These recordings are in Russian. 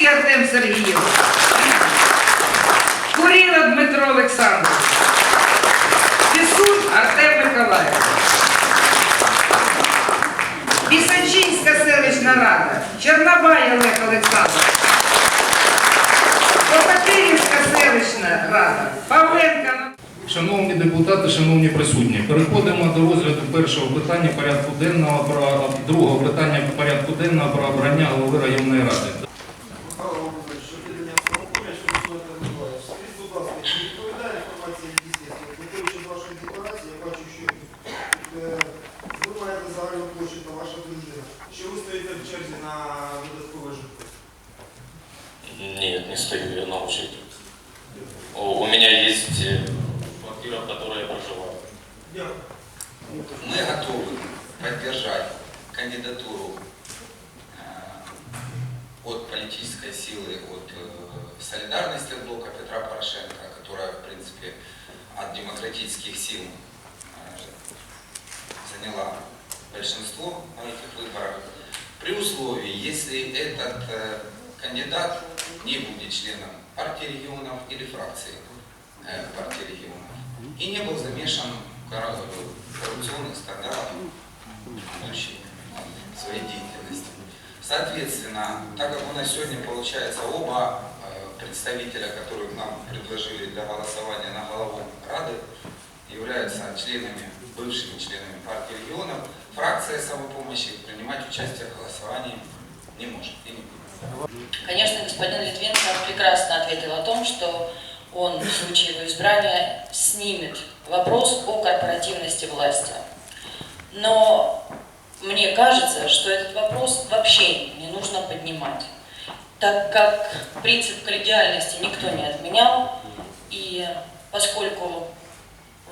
Курицький Артем Сергійович. Куріло Дмитро Олександрович. Пісун Артем Миколаївич. Пісачинська селищна рада. Чорнобай Олег Олександрович. Копотирівська селищна рада. Павленко Анатолій. Шановні депутати, шановні присутні, переходимо до розгляду першого питання порядку денного про другого питання порядку денного про обрання голови районної ради. Загальну площу та ваша дружина. Чи ви стоїте в черзі на додаткове житло? Нет, не стою я на очереди. У у меня есть э, квартира, в которой я проживаю. Дякую. Мы готовы поддержать кандидатуру э, от политической силы, от э, солидарности от блока Петра Порошенко, которая, в принципе, от демократических сил э, заняла большинство на этих выборах, при условии, если этот э, кандидат не будет членом партии регионов или фракции э, партии регионов и не был замешан в кор- в коррупционных скандалах своей деятельности. Соответственно, так как у нас сегодня получается оба э, представителя, которых нам предложили для голосования на голову Рады, являются членами, бывшими членами партии регионов, фракция самопомощи принимать участие в голосовании не может и не будет. Конечно, господин Литвинцев прекрасно ответил о том, что он в случае его избрания снимет вопрос о корпоративности власти. Но мне кажется, что этот вопрос вообще не нужно поднимать, так как принцип коллегиальности никто не отменял, и поскольку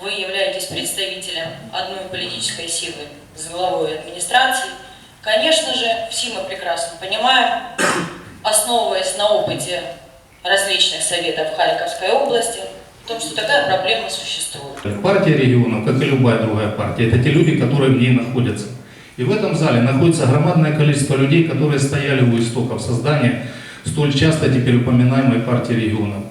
вы являетесь представителем одной политической силы с главой администрации, конечно же, все мы прекрасно понимаем, основываясь на опыте различных советов Харьковской области, в том, что такая проблема существует. Партия регионов, как и любая другая партия, это те люди, которые в ней находятся. И в этом зале находится громадное количество людей, которые стояли у истоков создания столь часто теперь упоминаемой партии регионов.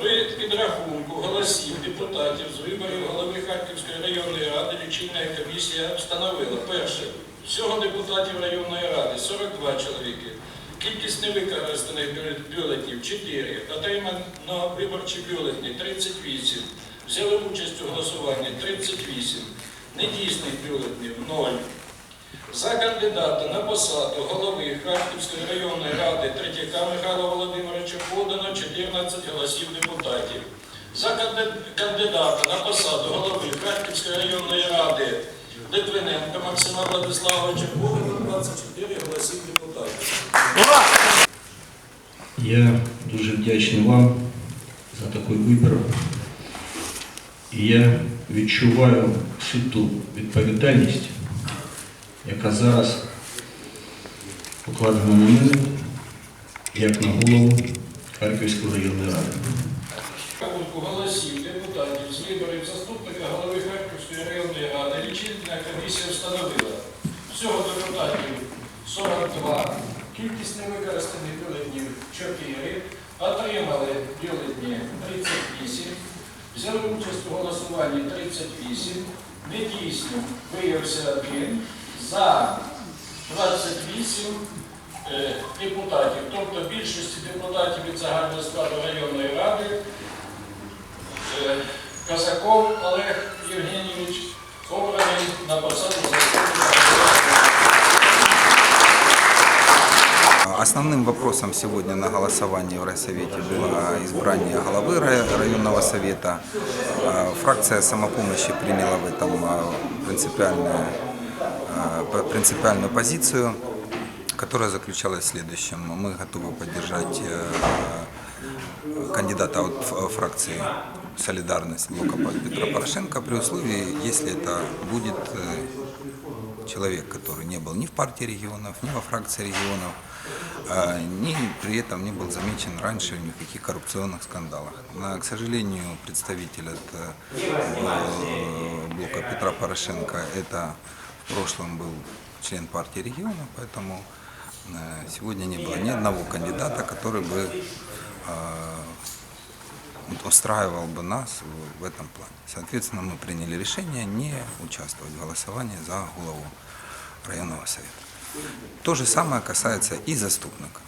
При підрахунку голосів депутатів з виборів голови Харківської районної ради лічильна комісія встановила перше. Всього депутатів районної ради 42 чоловіки. Кількість невикористаних бюле- бюлетнів 4. Отримано виборчі бюлетні 38. Взяли участь у голосуванні 38. Недійсних бюлетнів 0. За кандидата на посаду голови Харківської районної ради Третьяка Михайла Володимировича подано 14 голосів депутатів. За кандидата на посаду голови Харківської районної ради Литвиненка Максима Владиславовича подано 24 голосів депутатів. Я дуже вдячний вам за такий вибір. І я відчуваю всю ту відповідальність, яка зараз покладена на як на голову Харківської районної ради. Голосів депутатів з виборів заступника голови Харківської районної ради лічильна комісія встановила. Всього депутатів 42, кількість невикористаних бюлетнів 4, отримали бюлетні 38, взяли участь у голосуванні 38, недійсним виявився один, за 28 е, депутатів, тобто більшості депутатів від загального складу районної ради Е, Казаков Олег Євгенійович обраний на посаду заступника. Основным вопросом сегодня на голосовании в райсовете было избрание главы рай- районного совета. А, Фракция самопомощи приняла в этом а, принципиальную, по- принципиальную позицию, которая заключалась в следующем. Мы готовы поддержать э, кандидата от фракции «Солидарность» блока Петра Порошенко при условии, если это будет э, человек, который не был ни в партии регионов, ни во фракции регионов, а, ни при этом не был замечен раньше ни в каких коррупционных скандалах. Но, к сожалению, представитель от э, блока Петра Порошенко это в прошлом был член партии регионов, поэтому э, сегодня не было ни одного кандидата, который бы э, устраивал бы нас в этом плане. Соответственно, мы приняли решение не участвовать в голосовании за голову районного совета. То же самое касается и заступника.